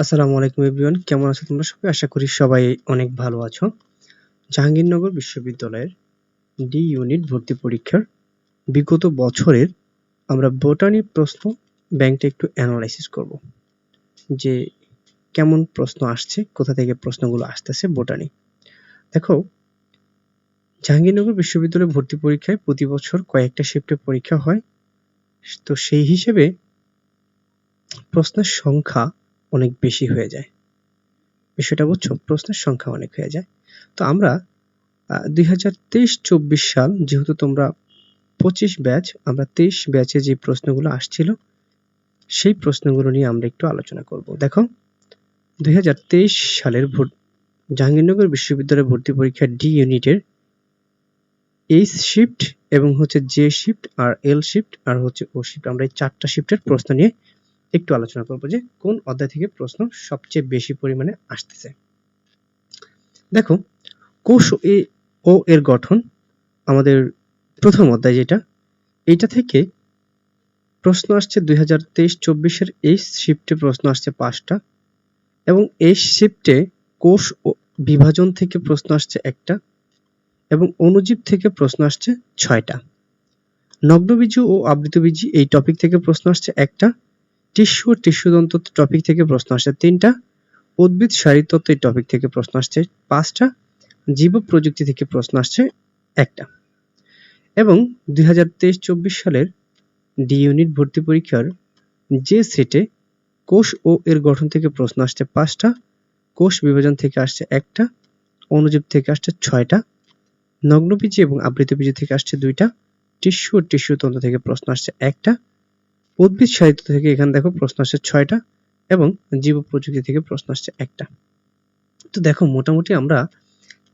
আসসালামু আলাইকুম এভরিওয়ান। কেমন আছো তোমরা সবাই? আশা করি সবাই অনেক ভালো আছো। জাহাঙ্গীরনগর বিশ্ববিদ্যালয়ের ডি ইউনিট ভর্তি পরীক্ষার বিগত বছরের আমরা বোটানি প্রশ্ন ব্যাংকটা একটু অ্যানালাইসিস করব। যে কেমন প্রশ্ন আসছে, কোথা থেকে প্রশ্নগুলো আসতেছে বোটানি। দেখো, জাহাঙ্গীরনগর বিশ্ববিদ্যালয়ে ভর্তি পরীক্ষায় প্রতি বছর কয়েকটা শিফটে পরীক্ষা হয়। তো সেই হিসেবে প্রশ্নের সংখ্যা অনেক বেশি হয়ে যায়। বিষয়টা বুঝছ? প্রশ্নের সংখ্যা অনেক হয়ে যায়। তো আমরা দুই হাজার তেইশ চব্বিশ সাল যেহেতু তোমরা পঁচিশ ব্যাচ, আমরা তেইশ ব্যাচে যে প্রশ্নগুলো আসছিল, সেই প্রশ্নগুলো নিয়ে আমরা একটু আলোচনা করব। দেখো, দুই হাজার তেইশ সালের ভর্তি জাহাঙ্গীরনগর বিশ্ববিদ্যালয়ের ভর্তি পরীক্ষা ডি ইউনিটের এইচ শিফট এবং হচ্ছে জে শিফট আর এল শিফট আর হচ্ছে ও শিফট আমরা এই চারটা শিফটের প্রশ্ন নিয়ে একটু আলোচনা করব যে কোন অধ্যায় থেকে প্রশ্ন সবচেয়ে বেশি পরিমাণে আসতেছে। দেখো, কোষ এ ও এর গঠন আমাদের প্রথম অধ্যায় যেটা এইটা থেকে প্রশ্ন আসছে দুই হাজার তেইশ চব্বিশের এই শিফটে প্রশ্ন আসছে পাঁচটা এবং এই শিফটে কোষ ও বিভাজন থেকে প্রশ্ন আসছে একটা এবং অনুজীব থেকে প্রশ্ন আসছে ছয়টা। নগ্নবীজী ও আবৃতবীজী এই টপিক থেকে প্রশ্ন আসছে একটা টিস্যু টিস্যু টিস্যুতন্ত্র টপিক থেকে প্রশ্ন আসছে তিনটা, উদ্ভিদ শারীরতত্ত্ব টপিক থেকে প্রশ্ন আসছে পাঁচটা, জীব প্রযুক্তি থেকে প্রশ্ন আসছে একটা। এবং দুই হাজার তেইশ চব্বিশ সালের ডি ইউনিট ভর্তি পরীক্ষার যে সেটে কোষ ও এর গঠন থেকে প্রশ্ন আসছে পাঁচটা, কোষ বিভাজন থেকে আসছে একটা, অনুজীব থেকে আসছে ছয়টা, নগ্নবীজি এবং আবৃত আবৃতবীজি থেকে আসছে দুইটা, টিস্যু ও টিস্যু তন্ত্র থেকে প্রশ্ন আসছে একটা উদ্ভিদ সাহিত্য থেকে এখানে দেখো প্রশ্ন আসছে ছয়টা এবং জীব প্রযুক্তি থেকে প্রশ্ন আসছে একটা। তো দেখো মোটামুটি আমরা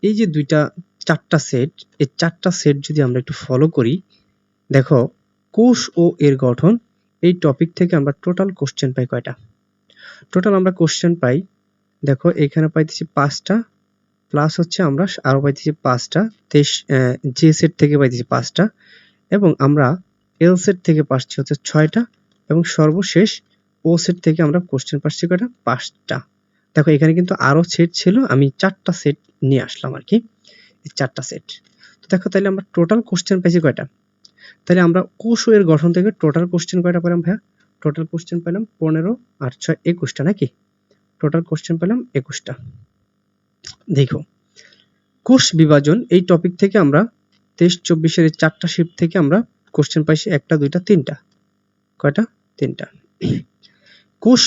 এই যে দুইটা, চারটা সেট এই চারটা সেট যদি আমরা একটু ফলো করি, দেখো কোষ ও এর গঠন, এই টপিক থেকে আমরা টোটাল কোশ্চেন পাই কয়টা? টোটাল আমরা কোশ্চেন পাই, দেখো এখানে পাইতেছি পাঁচটা প্লাস হচ্ছে আমরা আরও পাইতেছি পাঁচটা, তেইশ যে সেট থেকে পাইতেছি পাঁচটা, এবং আমরা এল সেট থেকে পাচ্ছি হচ্ছে ছয়টা এবং সর্বশেষ ও সেট থেকে আমরা কোশ্চেন পাচ্ছি কয়টা? পাঁচটা। দেখো, এখানে কিন্তু আরও সেট ছিল, আমি চারটা সেট নিয়ে আসলাম আর কি চারটা সেট তো দেখো, তাহলে আমরা টোটাল কোশ্চেন পাইছি কয়টা? তাহলে আমরা কোষ এর গঠন থেকে টোটাল কোশ্চেন কয়টা পেলাম ভাইয়া? টোটাল কোশ্চেন পেলাম পনেরো আর ছয় একুশটা, নাকি? টোটাল কোশ্চেন পেলাম একুশটা। দেখো, কোষ বিভাজন এই টপিক থেকে আমরা তেইশ, চব্বিশের চারটা শিফট থেকে আমরা কোশ্চেন পাইছি একটা, দুইটা, তিনটা। কয়টা? তিনটা। কোষ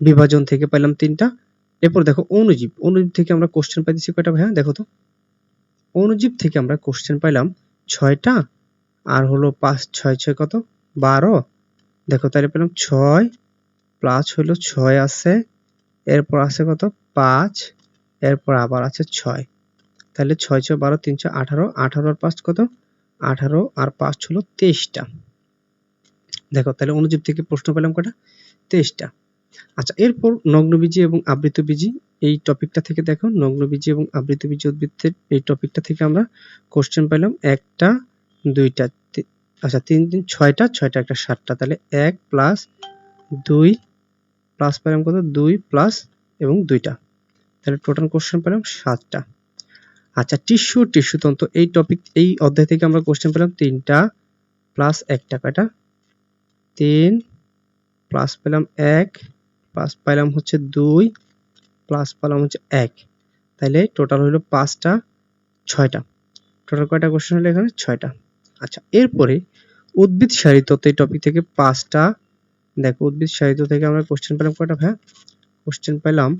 বিভাজন থেকে পাইলাম তিনটা। এরপর দেখো অনুজীব অনুজীব থেকে আমরা কোশ্চেন পাইতেছি কয়টা ভাইয়া? দেখো তো। অনুজীব থেকে আমরা কোশ্চেন পাইলাম ছয়টা। আর হলো পাঁচ, ছয় ছয় কত? বারো। দেখো তাহলে পেলাম ছয় প্লাস হলো ছয় আছে। এরপর আছে কত? পাঁচ। এরপর আবার আছে ছয়। তাহলে ছয় ছয়, বারো তিনশো আঠারো। আঠারো আর পাঁচ কত? আঠারো আর পাঁচ হলো তেইশটা। দেখো, তাহলে অনুজীব থেকে প্রশ্ন পেলাম কটা? তেইশটা। আচ্ছা এরপর নগ্নবীজি এবং আবৃতবীজি, এই টপিকটা থেকে দেখো, নগ্নবীজি এবং আবৃত আবৃতবীজি উদ্ভিদের এই টপিকটা থেকে আমরা কোশ্চেন পেলাম একটা, দুইটা আচ্ছা তিন তিন, ছয়টা ছয়টা একটা সাতটা। তাহলে এক প্লাস দুই প্লাস পেলাম কত? দুই প্লাস এবং দুইটা। তাহলে টোটাল কোশ্চেন পেলাম সাতটা। আচ্ছা টিস্যু টিস্যু তন্ত্র এই টপিক এই অধ্যায় থেকে আমরা কোশ্চেন পেলাম তিনটা প্লাস একটা, কয়টা? তিন প্লাস পেলাম এক প্লাস পেলাম হচ্ছে দুই প্লাস পেলাম হচ্ছে এক। তাইলে টোটাল হলো পাঁচটা, ছয়টা। টোটাল কয়টা কোশ্চেন হলো এখানে? ছয়টা। আচ্ছা এরপরে উদ্ভিদ সাহিত্য এই টপিক থেকে পাঁচটা, দেখো উদ্ভিদ সাহিত্য থেকে আমরা কোশ্চেন পেলাম কয়টা ভাই কোশ্চেন পেলাম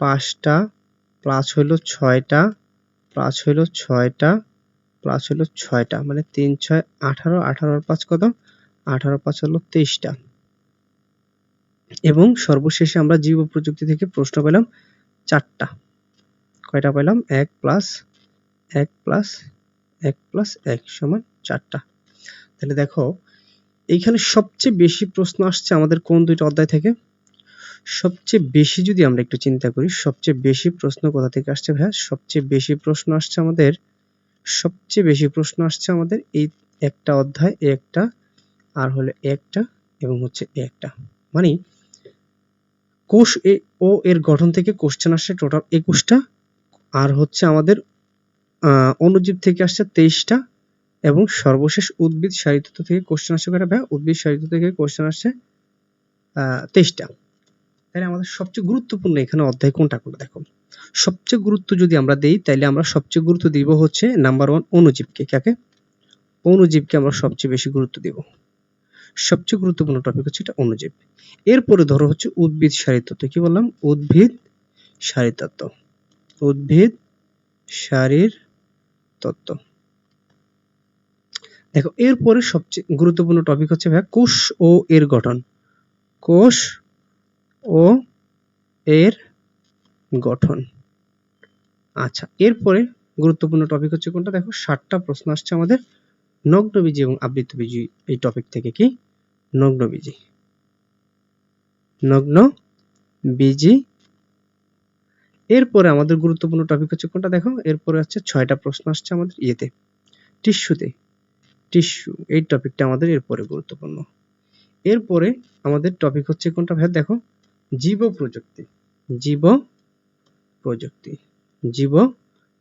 পাঁচটা প্লাস হলো ছয়টা প্লাস হলো ছয়টা, প্লাস হলো ছয়টা মানে তিন, ছয়, আঠারো, আঠারোর পাঁচ কত আঠারো, পাঁচ হলো তেইশটা। এবং সর্বশেষে আমরা জীব প্রযুক্তি থেকে প্রশ্ন পেলাম চারটা। কয়টা পেলাম? এক প্লাস এক প্লাস এক প্লাস এক সমান চারটা। তাহলে দেখো, এইখানে সবচেয়ে বেশি প্রশ্ন আসছে আমাদের কোন দুইটা অধ্যায় থেকে? সবচেয়ে বেশি যদি আমরা একটু চিন্তা করি সবচেয়ে বেশি প্রশ্ন কোথা থেকে আসছে ভাইয়া? সবচেয়ে বেশি প্রশ্ন আসছে আমাদের সবচেয়ে বেশি প্রশ্ন আসছে আমাদের এই একটা অধ্যায় একটা আর হলো একটা এবং হচ্ছে একটা। মানে কোষ এ ও এর গঠন থেকে কোশ্চেন আসছে টোটাল একুশটা আর হচ্ছে আমাদের আহ, অণুজীব থেকে আসছে তেইশটা এবং সর্বশেষ উদ্ভিদ সাহিত্য থেকে কোশ্চেন আসছে কয়টা ভাই উদ্ভিদ সাহিত্য থেকে কোশ্চেন আসছে তেইশটা। তাহলে আমাদের সবচেয়ে গুরুত্বপূর্ণ এখানে অধ্যায় কোনটা কোনটা দেখো। সবচেয়ে গুরুত্ব যদি আমরা দেই, তাহলে আমরা সবচেয়ে গুরুত্ব দিব হচ্ছে নাম্বার ওয়ান অণুজীবকে। কাকে? অণুজীবকে আমরা সবচেয়ে বেশি গুরুত্ব দিব। সবচেয়ে গুরুত্বপূর্ণ টপিক হচ্ছে এটা অণুজীব। এরপরে ধরো হচ্ছে উদ্ভিদ শারীরতত্ত্ব কি বললাম? উদ্ভিদ শারীরতত্ত্ব উদ্ভিদ শারীর তত্ত্ব। দেখো, এরপরে সবচেয়ে গুরুত্বপূর্ণ টপিক হচ্ছে ভাইয়া কোষ ও এর গঠন। কোষ ও এর গঠন। আচ্ছা এরপরে গুরুত্বপূর্ণ টপিক হচ্ছে কোনটা? দেখো ষাটটা প্রশ্ন আসছে আমাদের নগ্নবীজি এবং আবৃতবীজি এই টপিক থেকে কি? নগ্নবীজি। নগ্ন বীজি এরপরে আমাদের গুরুত্বপূর্ণ টপিক হচ্ছে কোনটা? দেখো, এরপরে হচ্ছে ছয়টা প্রশ্ন আসছে আমাদের ইয়েতে টিস্যুতে টিস্যু এই টপিকটা আমাদের এরপরে গুরুত্বপূর্ণ। এরপরে আমাদের টপিক হচ্ছে কোনটা ভাই দেখো জীব প্রযুক্তি জীব প্রযুক্তি জীব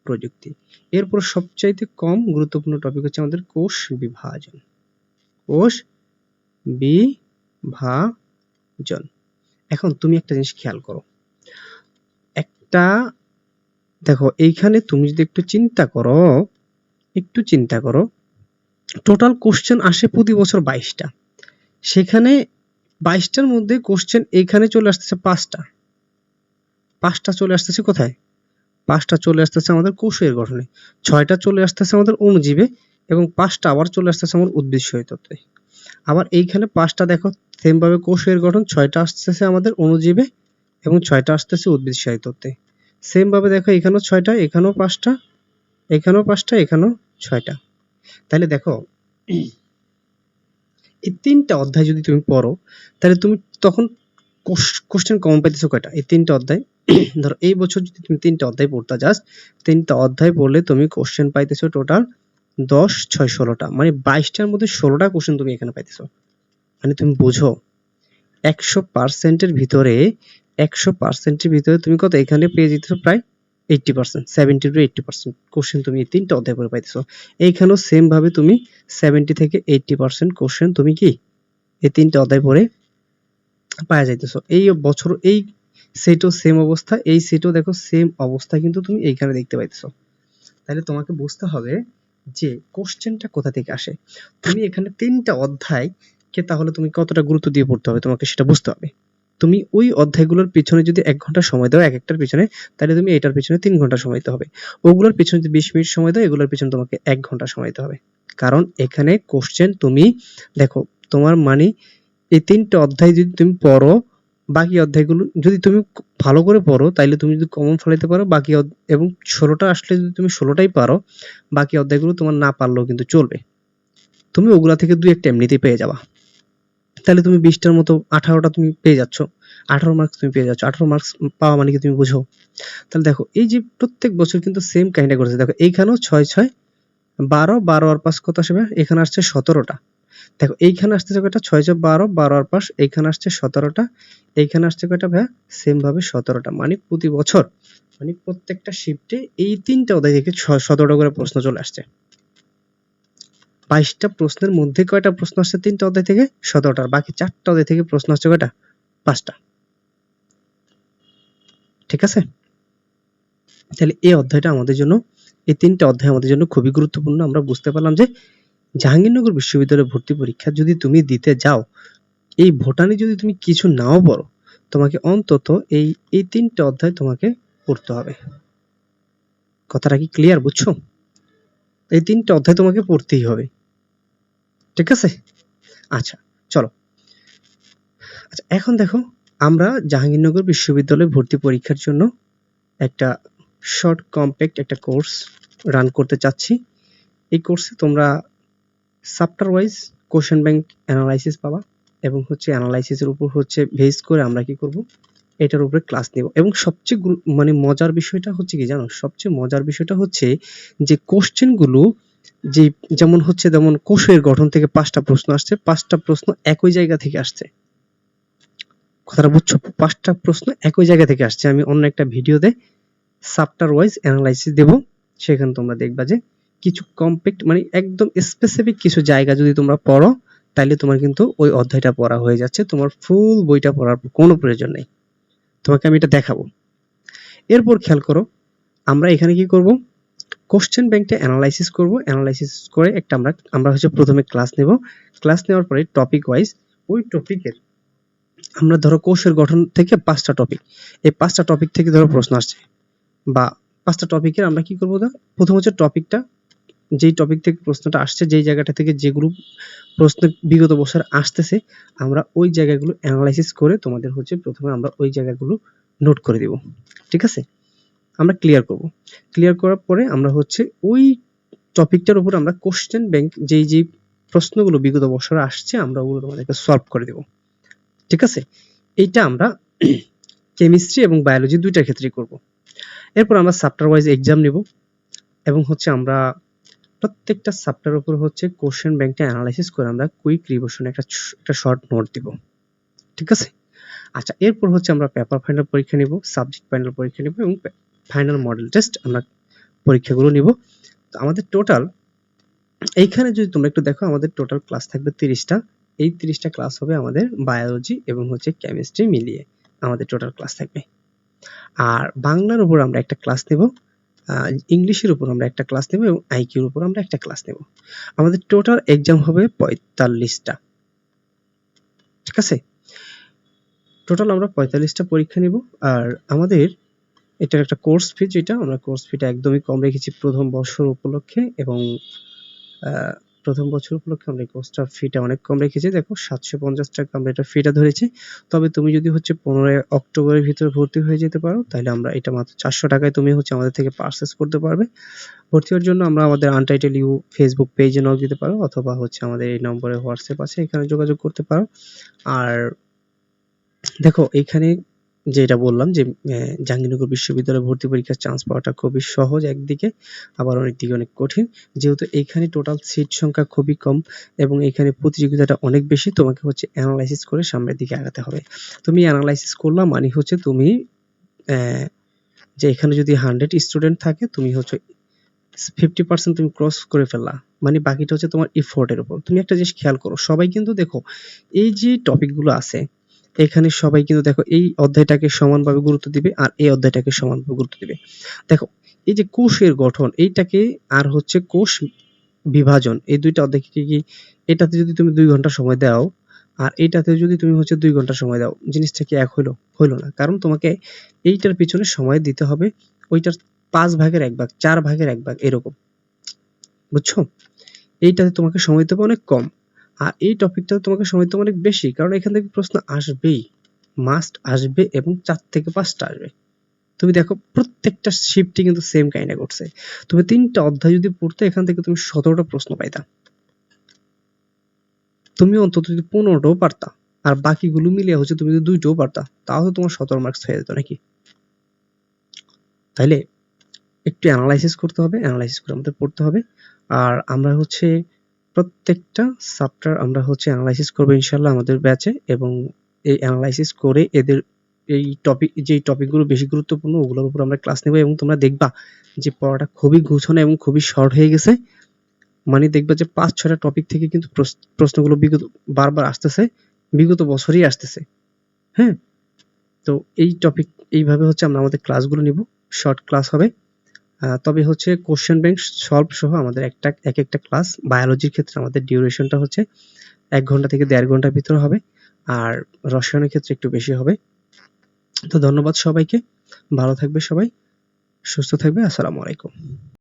প্রযুক্তি এরপর সবচাইতে কম গুরুত্বপূর্ণ টপিক হচ্ছে আমাদের কোষ বিভাজন। কোষ বিভাজন। এখন তুমি একটা জিনিস খেয়াল করো। একটা, দেখো, এইখানে তুমি যদি একটু চিন্তা করো, একটু চিন্তা করো টোটাল কোশ্চেন আসে প্রতি বছর বাইশটা। সেখানে বাইশটার মধ্যে কোশ্চেন এইখানে চলে আসতেছে পাঁচটা। পাঁচটা চলে আসতেছে কোথায়? পাঁচটা চলে আসতেছে আমাদের কোষের গঠনে। ছয়টা চলে আসতেছে আমাদের অণুজীবে এবং পাঁচটা আবার চলে আসতেছে আমার উদ্ভিদ তত্ত্বে। আবার এইখানে পাঁচটা দেখো সেম ভাবে কোষের গঠন, ছয়টা আসতেছে আমাদের অণুজীবে এবং ছয়টা আসতেছে উদ্ভিদ তত্ত্বে। সেম ভাবে দেখো, এখানেও ছয়টা, এখানেও পাঁচটা এখানেও পাঁচটা, এখানেও ছয়টা। তাহলে দেখো এই তিনটা অধ্যায় যদি তুমি পড়ো, তাহলে তুমি তখন কোশ্চেন কমন পাইতেছো কয়টা? এই তিনটা অধ্যায়, ধরো এই বছর যদি তুমি তিনটা অধ্যায় পড়তে যাস তিনটা অধ্যায় পড়লে তুমি কোশ্চেন পাইতেছো টোটাল দশ, ছয়, ষোলোটা। মানে বাইশটার মধ্যে ষোলোটা কোশ্চেন তুমি এখানে পাইতেছো। মানে তুমি বুঝো, একশো পার্সেন্টের ভিতরে, একশো পার্সেন্টের ভিতরে তুমি কত? এখানে পেয়ে যেতেছো প্রায় eighty percent seventy to eighty percent question তুমি এই তিনটা অধ্যায় করে পাইতেছো। এইখানেও সেম ভাবে তুমি সেভেন্টি থেকে এইটটি পার্সেন্ট কোশ্চেন তুমি কি এই তিনটা অধ্যায় পড়ে পাওয়া যাইতেছো। এই বছর এই সেটও সেম অবস্থা, এই সেটও দেখো সেম অবস্থা কিন্তু তুমি এইখানে দেখতে পাইতেছো। তাহলে তোমাকে বুঝতে হবে যে কোশ্চেনটা কোথা থেকে আসে। তুমি এখানে তিনটা অধ্যায় কে তাহলে তুমি কতটা গুরুত্ব দিয়ে পড়তে হবে তোমাকে সেটা বুঝতে হবে। তুমি ওই অধ্যায়গুলোর পিছনে যদি এক ঘণ্টা সময় দাও, এক একটার পিছনে, তাহলে তুমি এটার পিছনে তিন ঘণ্টা সময় দিতে হবে। ওগুলোর পিছনে যদি বিশ মিনিট সময় দাও, এগুলোর পিছনে তোমাকে এক ঘণ্টা সময় দিতে হবে। কারণ এখানে কোশ্চেন তুমি, দেখো, তোমার মানে এই তিনটে অধ্যায় যদি তুমি পড়ো, বাকি অধ্যায়গুলো যদি তুমি ভালো করে পড়ো, তাইলে তুমি যদি কমন ফলাইতে পারো, বাকি এবং ষোলোটা আসলে যদি তুমি ষোলোটাই পারো, বাকি অধ্যায়গুলো তোমার না পারলেও কিন্তু চলবে। তুমি ওগুলা থেকে দুই একটা এমনিতেই পেয়ে যাবা। তাহলে তুমি বিশটার মতো আঠারোটা তুমি পেয়ে যাচ্ছ। আঠারো মার্কস তুমি পেয়ে যাচ্ছ। আঠারো মার্কস পাওয়া মানে কি তুমি বুঝো। তাহলে দেখো, এই যে প্রত্যেক বছর কিন্তু সেম কাহিনীটা করেছে দেখো, এইখানেও ছয় ছয়, বারো বারো আর পাঁচ কত আসবে? এখানে আসছে সতেরোটা। দেখো, এইখানে আসতেছে কয়টা? ছয় ছয়, বারো বারো আর পাঁচ, এইখানে আসছে সতেরোটা। এইখানে আসছে কয়টা সেম ভাবে সতেরোটা। মানে প্রতি বছর মানে প্রত্যেকটা শিফটে এই তিনটা ওদের থেকে সতেরোটা করে প্রশ্ন চলে আসছে। বাইশটা প্রশ্নের মধ্যে কয়টা প্রশ্ন আসছে? তিনটা অধ্যায় থেকে সতেরোটার বাকি চারটা অধ্যায় থেকে প্রশ্ন আসছে কয়টা? পাঁচটা। ঠিক আছে? তাহলে এই অধ্যায়টা আমাদের জন্য, এই তিনটা অধ্যায় আমাদের জন্য খুবই গুরুত্বপূর্ণ। আমরা বুঝতে পারলাম যে জাহাঙ্গীরনগর বিশ্ববিদ্যালয়ে ভর্তি পরীক্ষা যদি তুমি দিতে যাও, এই ভোটানে যদি তুমি কিছু নাও পড়ো, তোমাকে অন্তত এই এই তিনটা অধ্যায় তোমাকে পড়তে হবে। কথাটা কি ক্লিয়ার বুঝছ? এই তিনটা অধ্যায় তোমাকে পড়তেই হবে। ঠিক আছে? আচ্ছা চলো। আচ্ছা এখন দেখো, আমরা জাহাঙ্গীরনগর বিশ্ববিদ্যালয়ে ভর্তি পরীক্ষার জন্য একটা শর্ট কম্প্যাক্ট একটা কোর্স রান করতে চাচ্ছি। এই কোর্সে তোমরা chapter wise question bank analysis পাবা এবং হচ্ছে অ্যানালাইসিসের উপর হচ্ছে বেস করে আমরা কি করব, এটার উপরে ক্লাস নেব। এবং সবচেয়ে মানে মজার বিষয়টা হচ্ছে কি জানো? সবচেয়ে মজার বিষয়টা হচ্ছে যে কোশ্চেনগুলো যে যেমন হচ্ছে যেমন কোষের গঠন থেকে পাঁচটা প্রশ্ন আসছে, পাঁচটা প্রশ্ন একই জায়গা থেকে আসছে। কথাটা বুঝছ? পাঁচটা প্রশ্ন একই জায়গা থেকে আসছে। আমি অন্য একটা ভিডিওতে সাবটার ওয়াইজ অ্যানালাইসিস দেব। সেখানে তোমরা দেখবা যে কিছু কম্প্যাক্ট মানে একদম স্পেসিফিক কিছু জায়গা যদি তোমরা পড়ো তাহলে তোমার কিন্তু ওই অধ্যায়টা পড়া হয়ে যাচ্ছে। তোমার ফুল বইটা পড়ার কোনো প্রয়োজন নেই। তোমাকে আমি এটা দেখাবো। এরপর খেয়াল করো, আমরা এখানে কি করব? কোশ্চেন ব্যাংকটা অ্যানালাইসিস করব। অ্যানালাইসিস করে একটা আমরা আমরা হচ্ছে প্রথমে ক্লাস নেব। ক্লাস নেওয়ার পরে টপিক ওয়াইজ ওই টপিকের আমরা ধরো কোষের গঠন থেকে পাঁচটা টপিক এই পাঁচটা টপিক থেকে ধরো প্রশ্ন আসছে। বা পাঁচটা টপিকের আমরা কি করব প্রথম হচ্ছে টপিকটা যেই টপিক থেকে প্রশ্নটা আসছে, যেই জায়গাটা থেকে যেগুলো প্রশ্ন বিগত বছর আসতেছে, আমরা ওই জায়গাগুলো অ্যানালাইসিস করে তোমাদের হচ্ছে প্রথমে আমরা ওই জায়গাগুলো নোট করে দিব। ঠিক আছে? আমরা ক্লিয়ার করব। ক্লিয়ার করার পরে আমরা হচ্ছে ওই টপিকটার উপর আমরা কোশ্চেন ব্যাংক যেই যেই প্রশ্নগুলো বিগত বছর আসছে, আমরা ওগুলো তোমাদেরকে সলভ করে দেব। ঠিক আছে? এইটা আমরা কেমিস্ট্রি এবং বায়োলজি দুইটার ক্ষেত্রেই করব। এরপর আমরা সাপ্টার ওয়াইজ এক্সাম নেব এবং হচ্ছে আমরা প্রত্যেকটা সাপ্টার উপর হচ্ছে কোশ্চেন ব্যাংকটা অ্যানালাইসিস করে আমরা কুইক রিভিশন একটা একটা শর্ট নোট দিব। ঠিক আছে? আচ্ছা এরপর হচ্ছে আমরা পেপার ফাইনাল পরীক্ষা নিব সাবজেক্ট ফাইনাল পরীক্ষা নিব এবং ফাইনাল মডেল টেস্ট আমরা পরীক্ষাগুলো নিব। তো আমাদের টোটাল এইখানে যদি তোমরা একটু দেখো, আমাদের টোটাল ক্লাস থাকবে তিরিশটা। এই তিরিশটা ক্লাস হবে আমাদের বায়োলজি এবং হচ্ছে কেমিস্ট্রি মিলিয়ে আমাদের টোটাল ক্লাস থাকবে। আর বাংলার উপর আমরা একটা ক্লাস নেব ইংলিশের উপর আমরা একটা ক্লাস নেব এবং আইকিউর উপর আমরা একটা ক্লাস নেব। আমাদের টোটাল এক্সাম হবে পঁয়তাল্লিশটা। ঠিক আছে? টোটাল আমরা পঁয়তাল্লিশটা পরীক্ষা নিব। আর আমাদের এটার একটা কোর্স ফি যেটা, আমরা কোর্স ফিটা একদমই কম রেখেছি প্রথম বছর উপলক্ষে এবং প্রথম বছর উপলক্ষে আমরা এই কোর্সটা ফিটা অনেক কম রেখেছি। দেখো, সাতশো পঞ্চাশ টাকা আমরা এটা ফিটা ধরেছি। তবে তুমি যদি হচ্ছে পনেরোই অক্টোবরের ভিতরে ভর্তি হয়ে যেতে পারো, তাহলে আমরা এটা মাত্র চারশো টাকায় তুমি হচ্ছে আমাদের থেকে পারচেস করতে পারবে। ভর্তি হওয়ার জন্য আমরা আমাদের আনটাইটেল ইউ ফেসবুক পেজে নক দিতে পারো, অথবা হচ্ছে আমাদের এই নম্বরে হোয়াটসঅ্যাপ আছে, এখানে যোগাযোগ করতে পারো। আর দেখো এইখানে যেটা বললাম যে জাহাঙ্গীরনগর বিশ্ববিদ্যালয়ে ভর্তি পরীক্ষার চান্স পাওয়াটা খুবই সহজ একদিকে, আবার অনেকদিকে অনেক কঠিন। যেহেতু এখানে টোটাল সিট সংখ্যা খুবই কম এবং এখানে প্রতিযোগিতাটা অনেক বেশি, তোমাকে হচ্ছে অ্যানালাইসিস করে সামনের দিকে আগাতে হবে। তুমি অ্যানালাইসিস করলাম মানে হচ্ছে তুমি যে এখানে যদি হান্ড্রেড স্টুডেন্ট থাকে, তুমি হচ্ছে ফিফটি পার্সেন্ট তুমি ক্রস করে ফেললা। মানে বাকিটা হচ্ছে তোমার ইফোর্টের উপর। তুমি একটা জিনিস খেয়াল করো, সবাই কিন্তু দেখো, এই যে টপিকগুলো আছে এখানে সবাই কিন্তু দেখো এই অধ্যায়টাকে সমানভাবে গুরুত্ব দিবে আর এই অধ্যায়টাকে সমানভাবে গুরুত্ব দিবে। দেখো, এই যে কোষের গঠন, এইটাকে আর হচ্ছে কোষ বিভাজন, এই দুইটা অধ্যায় কি এটাতে যদি তুমি দুই ঘণ্টা সময় দাও আর এইটাতে যদি তুমি হচ্ছে দুই ঘণ্টা সময় দাও, জিনিসটা কি এক হইল? হইল না। কারণ তোমাকে এইটার পিছনে সময় দিতে হবে, ওইটার পাঁচ ভাগের এক ভাগ, চার ভাগের এক ভাগ, এরকম। বুঝছ? এইটাতে তোমাকে সময় দেবে অনেক কম। আর এই টপিকটা তোমাকে সময় তো অনেক বেশি, কারণ এখান থেকে প্রশ্ন আসবেই। মাস্ট আসবে এবং চার থেকে পাঁচটা আসবে। তুমি দেখো, প্রত্যেকটা শিফটই কিন্তু সেম কাইন্ডে করছে তুমি তিনটা অধ্যায় যদি পড়তে, এখান থেকে তুমি সতেরোটা প্রশ্ন পাইতা। তুমি অন্তত যদি পনেরোটাও পারতা, আর বাকিগুলো মিলিয়ে হচ্ছে তুমি যদি দুইটাও পারতা, তাহলে তোমার সতেরো মার্কস হয়ে যেত নাকি? তাইলে একটু অ্যানালাইসিস করতে হবে অ্যানালাইসিস করে আমাদের পড়তে হবে। আর আমরা হচ্ছে প্রত্যেকটা সাবটার আমরা হচ্ছে অ্যানালাইসিস করব ইনশাল্লাহ আমাদের ব্যাচে এবং এই অ্যানালাইসিস করে এদের এই টপিক যে টপিকগুলো বেশি গুরুত্বপূর্ণ ওগুলোর উপর আমরা ক্লাস নেব এবং তোমরা দেখবা যে পড়াটা খুবই গুছানো এবং খুবই শর্ট হয়ে গেছে। মানে দেখবা যে পাঁচ ছটা টপিক থেকে কিন্তু প্রশ্নগুলো বিগত, বারবার আসতেছে, বিগত বছরই আসতেছে। হ্যাঁ? তো এই টপিক এইভাবে হচ্ছে আমরা আমাদের ক্লাসগুলো নিব। শর্ট ক্লাস হবে। তবে হচ্ছে কোশ্চেন ব্যাংক সলভ সহ আমাদের একটা, এক একটা ক্লাস বায়োলজির ক্ষেত্রে আমাদের ডিউরেশনটা হচ্ছে এক ঘণ্টা থেকে দেড় ঘণ্টার ভিতরে হবে আর রসায়নের ক্ষেত্রে একটু বেশি হবে। তো ধন্যবাদ সবাইকে। ভালো থাকবে সবাই, সুস্থ থাকবে। আসসালামু আলাইকুম।